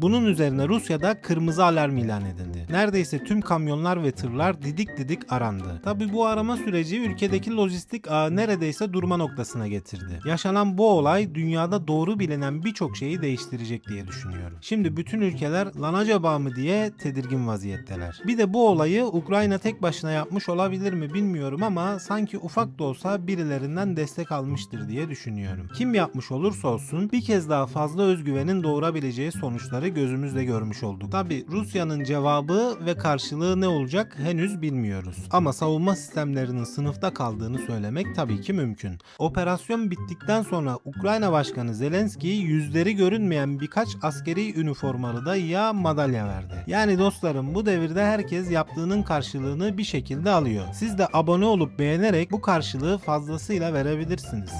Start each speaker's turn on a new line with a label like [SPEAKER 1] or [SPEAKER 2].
[SPEAKER 1] Bunun üzerine Rusya'da kırmızı alarm ilan edildi. Neredeyse tüm kamyonlar ve tırlar didik didik arandı. Tabi bu arama süreci ülkedeki lojistik ağı neredeyse durma noktasına getirdi. Yaşanan bu olay dünyada doğru bilinen birçok şeyi değiştirecek diye düşünüyorum. Şimdi bütün ülkeler lan acaba mı diye tedirgin vaziyetteler. Bir de bu olayı Ukrayna tek başına yapmış olabilir mi bilmiyorum ama sanki ufak da olsa birilerinden destek almıştır diye düşünüyorum. Kim yapmış olursa olsun bir kez daha fazla özgüvenin doğurabileceği sonuçları gözümüzle görmüş olduk. Tabi Rusya'nın cevabı ve karşılığı ne olacak henüz bilmiyoruz. Ama savunma sistemlerinin sınıfta kaldığını söylemek tabii ki mümkün. Operasyon bittikten sonra Ukrayna Başkanı Zelenski'yi yüzleri görünmeyen birkaç askeri üniformalı da ya madalya verdi. Yani dostlarım bu devirde herkes yaptığının karşılığını bir şekilde alıyor. Siz de abone olup beğenerek bu karşılığı fazlasıyla verebilirsiniz.